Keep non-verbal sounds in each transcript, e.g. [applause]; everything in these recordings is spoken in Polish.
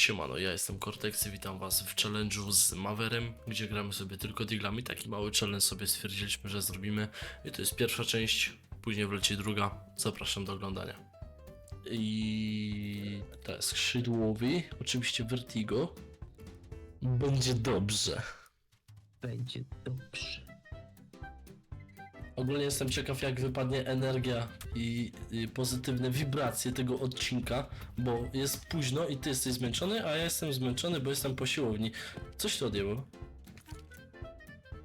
Siemano, ja jestem Cortex i witam was w challenge'u z Maverem, gdzie gramy sobie tylko diglami. Taki mały challenge sobie stwierdziliśmy, że zrobimy. I to jest pierwsza część, później wleci druga. Zapraszam do oglądania. I to jest skrzydłowy, oczywiście Vertigo. Będzie dobrze. Będzie dobrze. Ogólnie jestem ciekaw, jak wypadnie energia i, i pozytywne wibracje tego odcinka, bo jest późno i ty jesteś zmęczony, a ja jestem zmęczony, bo jestem po siłowni. Coś to odjęło.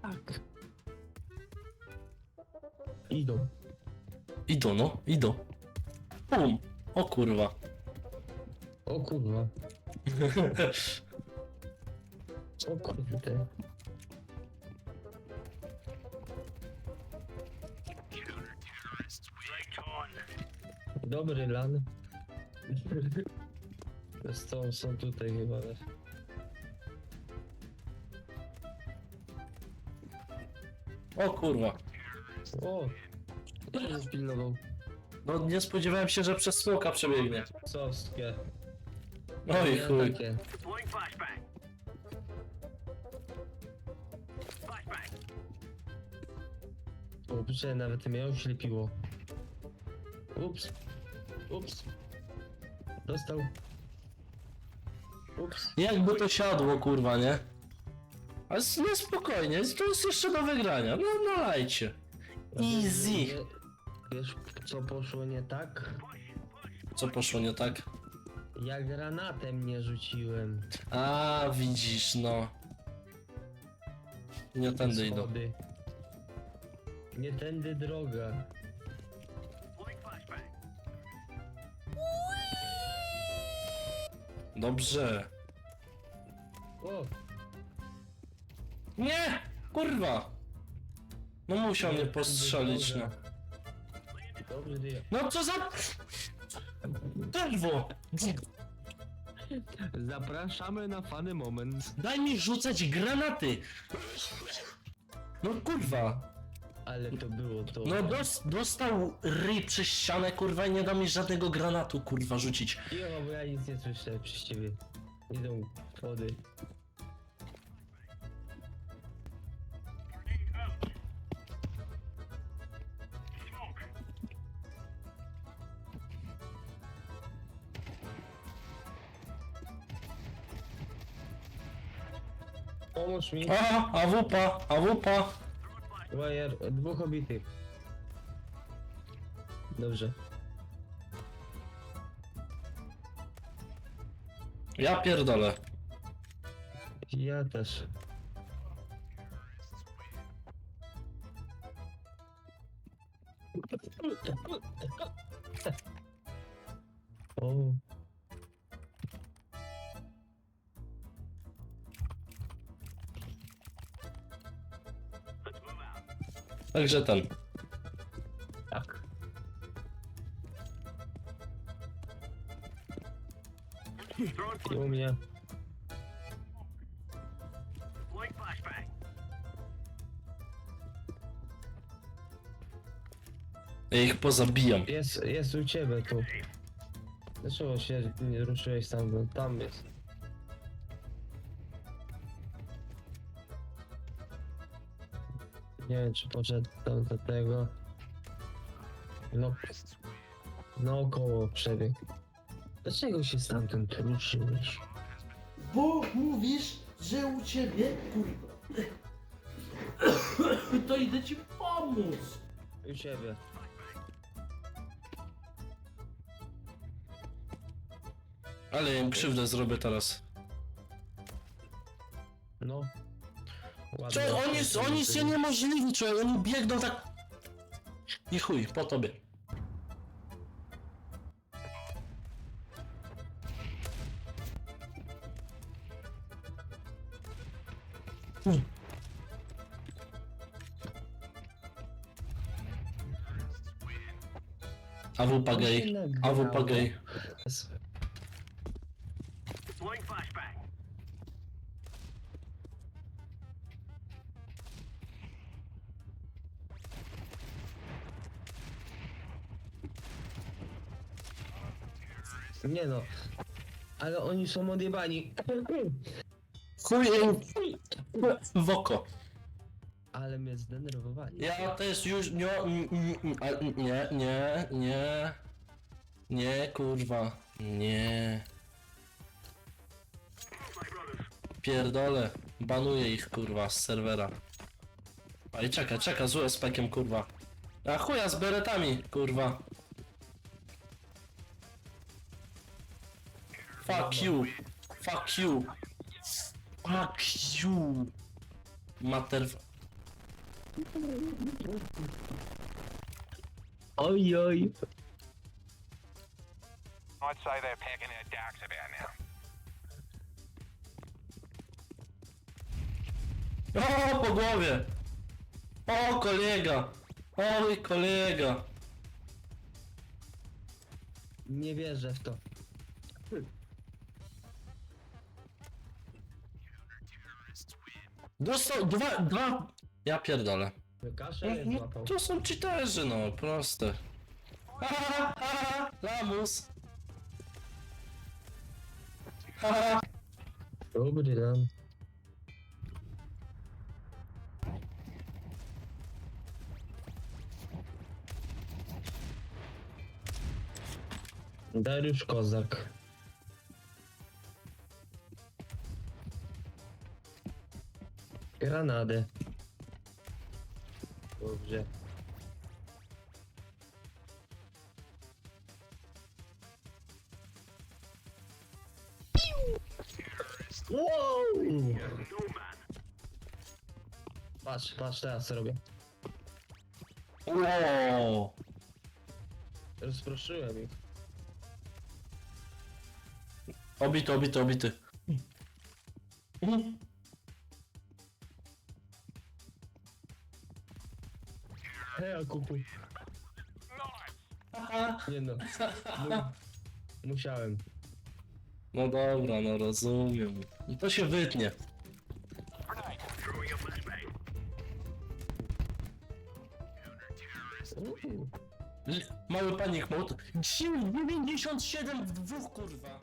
Tak. Idą. Idą, no, idą. Pum! O kurwa. O kurwa. [laughs] O kurde. Dobry lan. Zresztą są tutaj chyba. O kurwa. O! Kto mnie spilnował? No nie spodziewałem się, że przez smoka przebiegnie. Sowskie. Oj Ja chuj. takie. Deploying flashbang. Flashbang. Dobrze, nawet mnie oślepiło. Ups. Ups. Dostał. Ups. Jakby to siadło, kurwa, nie? Ale s- nie spokojnie, to jest jeszcze do wygrania. No nalajcie. Easy. Nie- Wiesz, co poszło nie tak? Co poszło nie tak? Ja granatem nie rzuciłem. A, widzisz, no. Nie tędy idą. Schody. Nie tędy droga. Dobrze. O! Nie! Kurwa! No musiał Nie mnie postrzelić, no. Dobry. No co za... Derwo! Zapraszamy na fany moment. Daj mi rzucać granaty! No kurwa! Ale to było to. No dos, dostał ryj przez ścianę, kurwa, i nie da mi żadnego granatu, kurwa, rzucić. Cicho, bo ja nic nie słyszę przez ciebie. Idą wody. Pomóż mi. A, awupa, awupa. Wajer, dwóch obitych. Dobrze. Ja pierdolę. Ja też. O, Także ten. tak. I u mnie. Ja ich pozabijam. Jest, jest u ciebie tu. Dlaczego się nie ruszyłeś tam? Tam jest. Nie wiem, czy poszedł tam do tego. No. Naokoło przebiegł. Dlaczego się stamtąd ruszyłeś? Bo mówisz, że u ciebie, kurwa. To idę ci pomóc. U ciebie. Ale im krzywdę zrobię teraz. No. Ładnie. Czy oni, oni się niemożliwi, czy oni biegną tak... I chuj, po tobie. Hmm. AWP gay. AWP gay. Flashbang. Nie no. Ale oni są odjebani. Chuj im w oko. Ale mnie zdenerwowali. Ja też już nie, nie, nie, nie, nie, kurwa, nie. Pierdolę, banuję ich kurwa z serwera. A i czeka, czeka, złe spekiem kurwa. A chuja z beretami kurwa. Fuck you, fuck you, fuck you. Mater... Oj, oj. I'd say they're packing their darks about now. O, po głowie! O, kolega! Oj, kolega! Nie wierzę w to. Dostał dwa, dwa... Ja pierdolę. Kaszę nie No, złapał. to są cheaterzy, no, proste. Ha, ha, ha, lamus! Ha, ha. Dobry dam. Dariusz Kozak. Granadę. Dobrze. Wow! Patrz, patrz teraz co robię. Wow. Rozproszyłem ich. Obity, obity, obity. Hej, Akupu. Aha. Nie no. Mu [laughs] musiałem. No dobra, no rozumiem. I to się wytnie. Mały panik mode. 97 w dwóch kurwa.